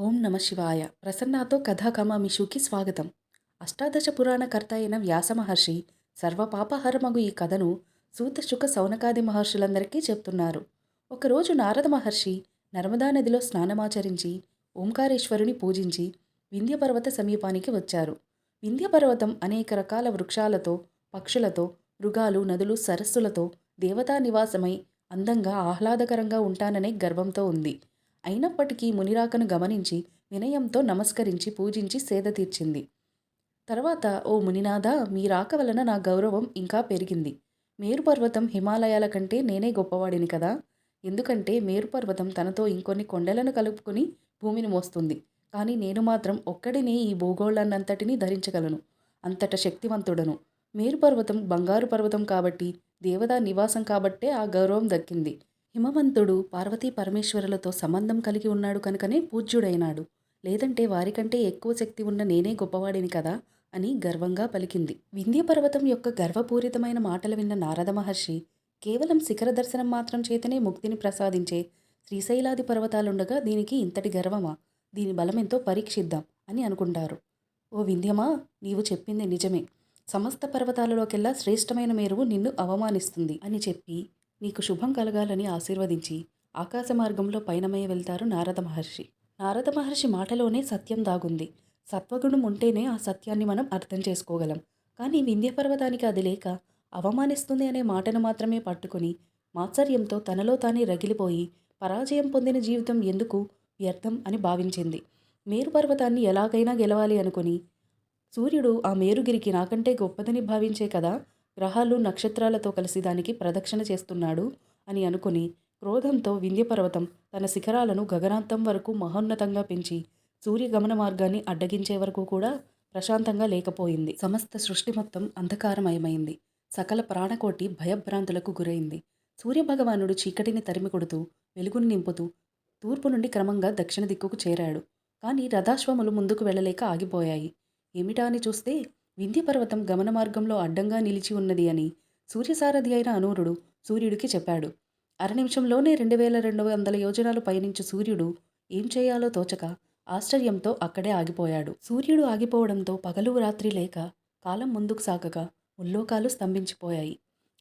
ఓం నమ శివాయ. ప్రసన్నాతో కథాకమామిషుకి స్వాగతం. అష్టాదశ పురాణకర్త అయిన వ్యాస మహర్షి సర్వపాపహరమగు ఈ కథను సూతశుక సౌనకాది మహర్షులందరికీ చెప్తున్నారు. ఒకరోజు నారద మహర్షి నర్మదా నదిలో స్నానమాచరించి ఓంకారేశ్వరుని పూజించి వింధ్యపర్వత సమీపానికి వచ్చారు. వింధ్యపర్వతం అనేక రకాల వృక్షాలతో పక్షులతో మృగాలు నదులు సరస్సులతో దేవతా నివాసమై అందంగా ఆహ్లాదకరంగా ఉంటాననే గర్వంతో ఉంది. అయినప్పటికీ మునిరాకను గమనించి వినయంతో నమస్కరించి పూజించి సేద తీర్చింది. తర్వాత ఓ మునినాథ మీ రాక వలన నా గౌరవం ఇంకా పెరిగింది. మేరుపర్వతం హిమాలయాల కంటే నేనే గొప్పవాడిని కదా? ఎందుకంటే మేరుపర్వతం తనతో ఇంకొన్ని కొండలను కలుపుకొని భూమిని మోస్తుంది. కానీ నేను మాత్రం ఒక్కడినే ఈ భూగోళాన్నంతటినీ ధరించగలను. అంతట శక్తివంతుడను. మేరుపర్వతం బంగారు పర్వతం కాబట్టి దేవతా నివాసం కాబట్టే ఆ గౌరవం దక్కింది. హిమవంతుడు పార్వతీ పరమేశ్వరులతో సంబంధం కలిగి ఉన్నాడు కనుకనే పూజ్యుడైనాడు. లేదంటే వారికంటే ఎక్కువ శక్తి ఉన్న నేనే గొప్పవాడిని కదా? అని గర్వంగా పలికింది. వింధ్య పర్వతం యొక్క గర్వపూరితమైన మాటలు విన్న నారద మహర్షి కేవలం శిఖర దర్శనం మాత్రం చేతనే ముక్తిని ప్రసాదించే శ్రీశైలాది పర్వతాలుండగా దీనికి ఇంతటి గర్వమా? దీని బలమెంతో పరీక్షిద్దాం అని అనుకుంటారు. ఓ వింధ్యమా నీవు చెప్పింది నిజమే. సమస్త పర్వతాలలోకెల్లా శ్రేష్టమైన మేరువు నిన్ను అవమానిస్తుంది అని చెప్పి నీకు శుభం కలగాలని ఆశీర్వదించి ఆకాశ మార్గంలో పయనమై వెళ్తారు నారద మహర్షి. నారద మహర్షి మాటలోనే సత్యం దాగుంది. సత్వగుణం ఉంటేనే ఆ సత్యాన్ని మనం అర్థం చేసుకోగలం. కానీ వింధ్య పర్వతానికి అది లేక అవమానిస్తుంది అనే మాటను మాత్రమే పట్టుకుని మాత్సర్యంతో తనలో తానే రగిలిపోయి పరాజయం పొందిన జీవితం ఎందుకు వ్యర్థం అని భావించింది. మేరు పర్వతాన్ని ఎలాగైనా గెలవాలి అనుకుని సూర్యుడు ఆ మేరుగిరికి నాకంటే గొప్పదని భావించే కదా గ్రహాలు నక్షత్రాలతో కలిసి దానికి ప్రదక్షిణ చేస్తున్నాడు అని అనుకుని క్రోధంతో వింధ్యపర్వతం తన శిఖరాలను గగనాంతం వరకు మహోన్నతంగా పెంచి సూర్యగమన మార్గాన్ని అడ్డగించే వరకు కూడా ప్రశాంతంగా లేకపోయింది. సమస్త సృష్టి మొత్తం అంధకారమయమైంది. సకల ప్రాణకోటి భయభ్రాంతులకు గురైంది. సూర్యభగవానుడు చీకటిని తరిమి కొడుతూ వెలుగును నింపుతూ తూర్పు నుండి క్రమంగా దక్షిణ దిక్కుకు చేరాడు. కానీ రథాశ్వములు ముందుకు వెళ్ళలేక ఆగిపోయాయి. ఏమిటా అని చూస్తే వింధ్యపర్వతం గమన మార్గంలో అడ్డంగా నిలిచి ఉన్నది అని సూర్యసారథి అయిన అనూరుడు సూర్యుడికి చెప్పాడు. అర నిమిషంలోనే రెండు వేల రెండు వందల యోజనాలు పయనించే సూర్యుడు ఏం చేయాలో తోచక ఆశ్చర్యంతో అక్కడే ఆగిపోయాడు. సూర్యుడు ఆగిపోవడంతో పగలు రాత్రి లేక కాలం ముందుకు సాగగా ఉల్లోకాలు స్తంభించిపోయాయి.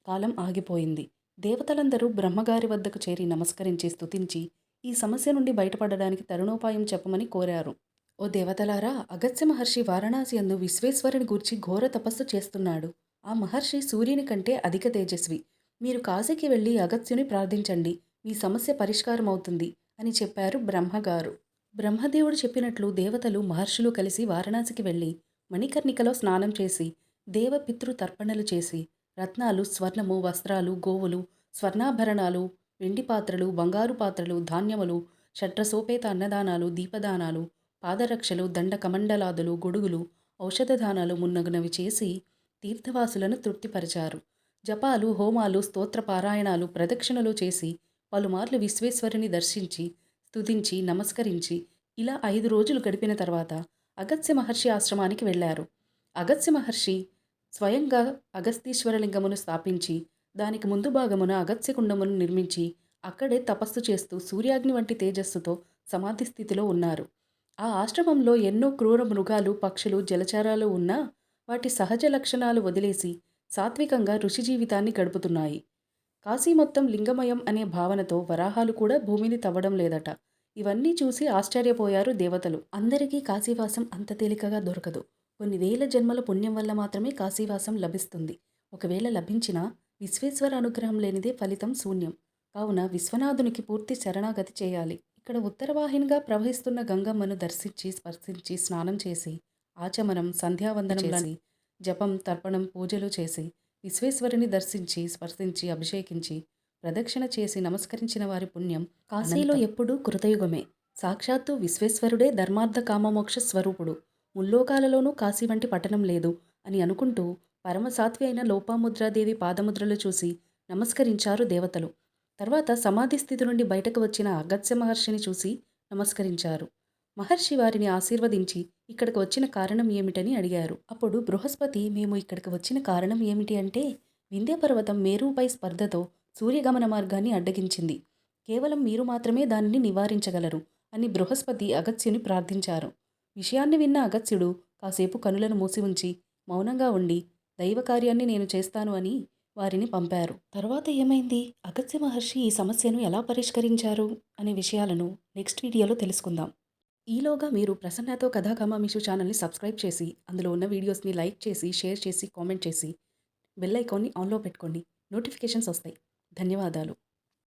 కాలం ఆగిపోయింది. దేవతలందరూ బ్రహ్మగారి వద్దకు చేరి నమస్కరించి స్తుతించి ఈ సమస్య నుండి బయటపడడానికి తరుణోపాయం చెప్పమని కోరారు. ఓ దేవతలారా అగత్య మహర్షి వారణాసి అందు విశ్వేశ్వరుని గూర్చి ఘోర తపస్సు చేస్తున్నాడు. ఆ మహర్షి సూర్యుని కంటే అధిక తేజస్వి. మీరు కాశీకి వెళ్ళి అగత్యుని ప్రార్థించండి. మీ సమస్య పరిష్కారం అవుతుంది అని చెప్పారు బ్రహ్మగారు. బ్రహ్మదేవుడు చెప్పినట్లు దేవతలు మహర్షులు కలిసి వారణాసికి వెళ్ళి మణికర్ణికలో స్నానం చేసి దేవపితృ తర్పణలు చేసి రత్నాలు స్వర్ణము వస్త్రాలు గోవులు స్వర్ణాభరణాలు వెండి పాత్రలు బంగారు పాత్రలు ధాన్యములు షట్రసోపేత అన్నదానాలు దీపదానాలు పాదరక్షలు దండ కమండలాదులు గొడుగులు ఔషధదానాలు మున్నగునవి చేసి తీర్థవాసులను తృప్తిపరిచారు. జపాలు హోమాలు స్తోత్ర పారాయణాలు ప్రదక్షిణలు చేసి పలుమార్లు విశ్వేశ్వరుని దర్శించి స్తుతించి నమస్కరించి ఇలా ఐదు రోజులు గడిపిన తర్వాత అగత్య మహర్షి ఆశ్రమానికి వెళ్ళారు. అగత్య మహర్షి స్వయంగా అగస్తీశ్వరలింగమును స్థాపించి దానికి ముందు భాగమున అగత్యకుండమును నిర్మించి అక్కడే తపస్సు చేస్తూ సూర్యాగ్ని వంటి తేజస్సుతో సమాధి స్థితిలో ఉన్నారు. ఆ ఆశ్రమంలో ఎన్నో క్రూర మృగాలు పక్షులు జలచరాలు ఉన్నా వాటి సహజ లక్షణాలు వదిలేసి సాత్వికంగా ఋషి జీవితాన్ని గడుపుతున్నాయి. కాశీ మొత్తం లింగమయం అనే భావనతో వరాహాలు కూడా భూమిని తవ్వడం లేదట. ఇవన్నీ చూసి ఆశ్చర్యపోయారు దేవతలు. అందరికీ కాశీవాసం అంత తేలికగా దొరకదు. కొన్ని వేల జన్మల పుణ్యం వల్ల మాత్రమే కాశీవాసం లభిస్తుంది. ఒకవేళ లభించినా విశ్వేశ్వర అనుగ్రహం లేనిదే ఫలితం శూన్యం. కావున విశ్వనాథునికి పూర్తి శరణాగతి చేయాలి. ఇక్కడ ఉత్తరవాహినిగా ప్రవహిస్తున్న గంగమ్మను దర్శించి స్పర్శించి స్నానం చేసి ఆచమనం సంధ్యావందనం చేసి. జపం తర్పణం పూజలు చేసి విశ్వేశ్వరుని దర్శించి స్పర్శించి అభిషేకించి ప్రదక్షిణ చేసి నమస్కరించిన వారి పుణ్యం కాశీలో ఎప్పుడూ కృతయుగమే. సాక్షాత్తు విశ్వేశ్వరుడే ధర్మార్థ కామమోక్ష స్వరూపుడు. ముల్లోకాలలోనూ కాశీ వంటి పట్టణం లేదు అని అనుకుంటూ పరమసాత్వి అయిన లోపాముద్రాదేవి పాదముద్రలు చూసి నమస్కరించారు దేవతలు. తర్వాత సమాధి స్థితి నుండి బయటకు వచ్చిన అగత్య మహర్షిని చూసి నమస్కరించారు. మహర్షి వారిని ఆశీర్వదించి ఇక్కడికి వచ్చిన కారణం ఏమిటని అడిగారు. అప్పుడు బృహస్పతి మేము ఇక్కడికి వచ్చిన కారణం ఏమిటి అంటే వింధ్యపర్వతం మేరుపై స్పర్ధతో సూర్యగమన మార్గాన్ని అడ్డగించింది. కేవలం మీరు మాత్రమే దానిని నివారించగలరు అని బృహస్పతి అగత్యుని ప్రార్థించారు. విషయాన్ని విన్న అగత్యుడు కాసేపు కనులను మూసి ఉంచి మౌనంగా ఉండి దైవ కార్యాన్ని నేను చేస్తాను అని వారిని పంపారు. తర్వాత ఏమైంది? అగత్య మహర్షి ఈ సమస్యను ఎలా పరిష్కరించారు? అనే విషయాలను నెక్స్ట్ వీడియోలో తెలుసుకుందాం. ఈలోగా మీరు ప్రసన్నతో కథాకమామిషు ఛానల్ని సబ్స్క్రైబ్ చేసి అందులో ఉన్న వీడియోస్ని లైక్ చేసి షేర్ చేసి కామెంట్ చేసి బెల్ ఐకాన్ని ఆన్లో పెట్టుకోండి. నోటిఫికేషన్స్ వస్తాయి. ధన్యవాదాలు.